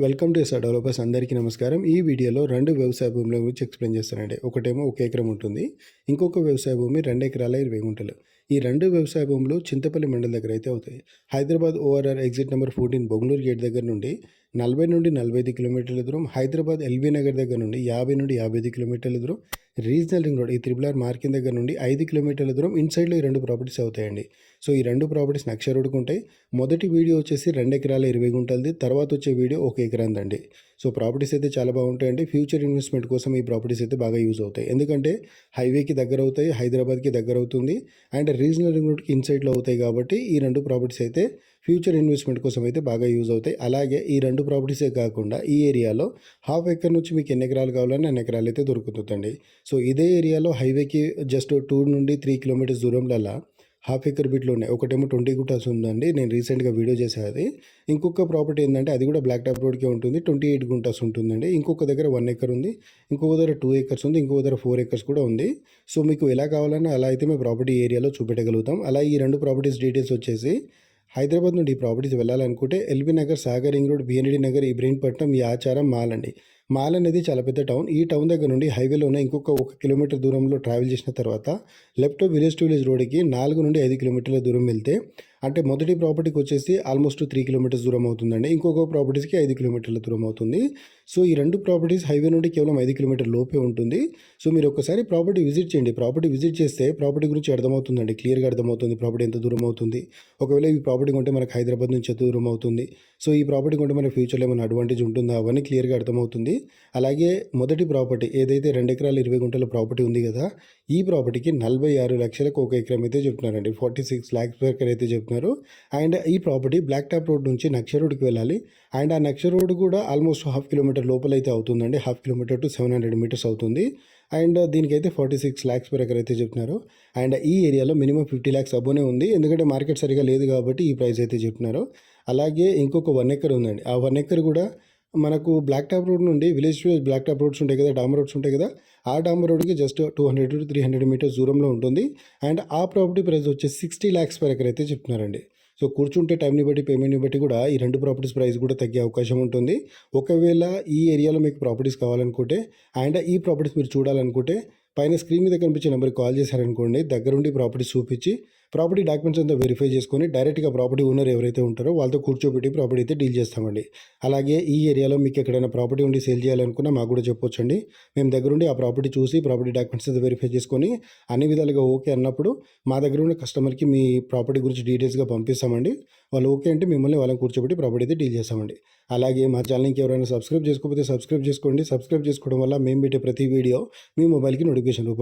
Welcome to SR developers. అందరికీ నమస్కారం. ఈ వీడియోలో రెండు వ్యవసాయ భూముల గురించి ఎక్స్ప్లెయిన్ చేస్తానండి. ఒకటేమో ఒక ఎకరం ఉంటుంది. ఇంకొక వ్యవసాయ భూమి రెండు ఎకరాల ఇరవై గుంటలు. ఈ రెండు వ్యవసాయ భూములు చింతపల్లి మండలి దగ్గర అయితే అవుతాయి. Hyderabad ORR exit number fourteen Bongaluru gate దగ్గర నుండి నలభై నుండి నలభై ఐదు కిలోమీటర్ల దూరం హైదరాబాద్ ఎల్బీ నగర్ దగ్గర నుండి యాభై నుండి యాభై ఐదు కిలోమీటర్ల దూరం రీజనల్ రింగ్ రోడ్ ఈ త్రిబుల్ ఆర్ మార్కింగ్ దగ్గర నుండి ఐదు కిలోమీటర్ల దూరం ఇన్సైడ్లో ఈ రెండు ప్రాపర్టీస్ అవుతాయండి. సో ఈ రెండు ప్రాపర్టీస్ నక్ష రోడ్కు ఉంటాయి. మొదటి వీడియో వచ్చేసి రెండు ఎకరాల ఇరవై గుంటలది తర్వాత వచ్చే వీడియో ఒక ఎకరాందండి సో ప్రాపర్టీస్ అయితే చాలా బాగుంటాయండి. ఫ్యూచర్ ఇన్వెస్ట్మెంట్ కోసం ఈ ప్రాపర్టీస్ అయితే బాగా యూజ్ అవుతాయి. ఎందుకంటే హైవేకి దగ్గర అవుతాయి హైదరాబాద్కి దగ్గర అవుతుంది. అండ్ రీజనల్ రింగ్ రోడ్కి ఇన్సైడ్లో అవుతాయి కాబట్టి ఈ రెండు ప్రాపర్టీస్ అయితే ఫ్యూచర్ ఇన్వెస్ట్మెంట్ కోసం అయితే బాగా యూజ్ అవుతాయి. అలాగే ఈ రెండు ప్రాపర్టీసే కాకుండా ఈ ఏరియాలో హాఫ్ ఎకర్ నుంచి మీకు ఎన్ని ఎకరాలు కావాలని అన్ని ఎకరాలు అయితే దొరుకుతుందండి. సో ఇదే ఏరియాలో హైవేకి జస్ట్ టూ నుండి త్రీ కిలోమీటర్స్ దూరంలో హాఫ్ ఎకర్ బిట్లో ఉన్నాయి ఒకటేమో ట్వంటీ గుటాస్ ఉందండి. నేను రీసెంట్గా వీడియో చేశాను అది. ఇంకొక ప్రాపర్టీ ఏంటంటే అది కూడా బ్లాక్ టాప్ రోడ్కే ఉంటుంది. ట్వంటీ ఎయిట్ గుంటాస్ ఉంటుందండి. ఇంకొక దగ్గర వన్ ఎకర్ ఉంది. ఇంకొక దగ్గర టూ ఎకర్స్ ఉంది. ఇంకొక దగ్గర ఫోర్ ఎకర్స్ కూడా ఉంది. సో మీకు ఎలా కావాలన్నా అలా అయితే మేము ప్రాపర్టీ ఏరియాలో చూపెట్టగలుగుతాం. అలా ఈ రెండు ప్రాపర్టీస్ డీటెయిల్స్ వచ్చేసి హైదరాబాద్ నుండి ఈ ప్రాపర్టీస్ వెళ్ళాలనుకుంటే LB Nagar Sagar ring road BND Nagar Ibrahimpatnam ఈ ఆచారం మాల్ అండి మాల్ అనేది చాలా పెద్ద టౌన్. ఈ టౌన్ దగ్గర నుండి హైవేలో ఇంకొక ఒక కిలోమీటర్ దూరంలో ట్రావెల్ చేసిన తర్వాత లెఫ్ట్ విలేజ్ టు విలేజ్ రోడ్కి నాలుగు నుండి ఐదు కిలోమీటర్ల దూరం వెళ్తే అంటే మొదటి ప్రాపర్టీకి వచ్చేసి ఆల్మోస్ట్ త్రీ కిలోమీటర్స్ దూరం అవుతుందండి. ఇంకొక ప్రాపర్టీస్కి ఐదు కిలోమీటర్ల దూరం అవుతుంది. సో ఈ రెండు ప్రాపర్టీస్ హైవే నుండి కేవలం ఐదు కిలోమీటర్ లోపే ఉంటుంది. సో మీరు ఒకసారి ప్రాపర్టీ విజిట్ చేయండి. ప్రాపర్టీ విజిట్ చేస్తే ప్రాపర్టీ గురించి అర్థమవుతుందండి. క్లియర్గా అర్థమవుతుంది ప్రాపర్టీ ఎంత దూరం అవుతుంది. ఒకవేళ ఈ ప్రాపర్టీ కొంటే మనకు హైదరాబాద్ నుంచి ఎంత దూరం అవుతుంది. సో ఈ ప్రాపర్టీ కొంటే మన ఫ్యూచర్లో ఏమైనా అడ్వాంటేజ్ ఉంటుందా? అవన్నీ క్లియర్గా అర్థమవుతుంది. అలాగే మొదటి ప్రాపర్టీ ఏదైతే రెండు ఎకరాలు ఇరవై గుంటల ప్రాపర్టీ ఉంది కదా ఈ ప్రాపర్టీకి నలభై ఆరు లక్షలకు ఒక ఎకరం అయితే చెప్తున్నారండి. ఫార్టీ సిక్స్ ల్యాక్స్ ఎకర్ అయితే చెప్తున్నారు. అండ్ ఈ ప్రాపర్టీ బ్లాక్ టాప్ రోడ్ నుంచి నక్ష రోడ్కి వెళ్ళాలి. అండ్ ఆ నక్ష రోడ్ కూడా ఆల్మోస్ట్ హాఫ్ కిలోమీటర్ లోపల అయితే అవుతుందండి. Half kilometre to seven hundred metres అవుతుంది. అండ్ దీనికైతే forty six lakhs per acre అయితే చెప్తున్నారు. అండ్ ఈ ఏరియాలో మినిమం ఫిఫ్టీ ల్యాక్స్ అబ్బోనే ఉంది. ఎందుకంటే మార్కెట్ సరిగా లేదు కాబట్టి ఈ ప్రైస్ అయితే చెప్తున్నారు. అలాగే ఇంకొక వన్ ఎకర్ ఉందండి. ఆ వన్ ఎకర్ కూడా మనకు బ్లాక్ టాప్ రోడ్ నుండి village village black top roads ఉంటాయి కదా డామర్ రోడ్స్ ఉంటాయి కదా ఆ డామర్ రోడ్కి just two hundred to three hundred metres దూరంలో ఉంటుంది. అండ్ ఆ ప్రాపర్టీ ప్రైస్ వచ్చేసి సిక్స్టీ ల్యాక్స్ పర్ ఎకర్ అయితే చెప్తున్నారండి. సో కూర్చుంటే టైంని బట్టి పేమెంట్ని బట్టి కూడా ఈ రెండు ప్రాపర్టీస్ ప్రైస్ కూడా తగ్గే అవకాశం ఉంటుంది. ఒకవేళ ఈ ఏరియాలో మీకు ప్రాపర్టీస్ కావాలనుకుంటే అండ్ ఈ ప్రాపర్టీస్ మీరు చూడాలనుకుంటే పైన స్క్రీన్ మీద కనిపించే నెంబర్కి కాల్ చేశారనుకోండి దగ్గరుండి ప్రాపర్టీస్ చూపించి ప్రాపర్టీ డాక్యుమెంట్స్ అంతా వెరిఫై చేసుకొని డైరెక్ట్గా ప్రాపర్టీ ఓనర్ ఎవరైతే ఉంటారో వాళ్ళతో కూర్చోబెట్టి ప్రాపర్టీ అయితే డీల్ చేస్తామండి. అలాగే ఈ ఏరియాలో మీకు ఎక్కడైనా ప్రాపర్టీ ఉండి సేల్ చేయాలనుకున్నా మాకు కూడా చెప్పొచ్చండి. మేము దగ్గరుండి ఆ ప్రాపర్టీ చూసి ప్రాపర్టీ డాక్యుమెంట్స్ అయితే వెరిఫై చేసుకొని అన్ని విధాలుగా ఓకే అన్నప్పుడు మా దగ్గర ఉన్న కస్టమర్కి మీ ప్రాపర్టీ గురించి డీటెయిల్స్గా పంపిస్తామండి. వాళ్ళు ఓకే అంటే మిమ్మల్ని వాళ్ళని కూర్చోబెట్టి ప్రాపర్టీ అయితే డీల్ చేస్తామండి. అలాగే మా ఛానల్కి ఎవరైనా సబ్స్క్రైబ్ చేసుకోకపోతే సబ్స్క్రైబ్ చేసుకోండి. సబ్స్క్రైబ్ చేసుకోవడం వల్ల మేము పెట్టే ప్రతి వీడియో మీ మొబైల్కి నోటిఫికేషన్ రూపంలో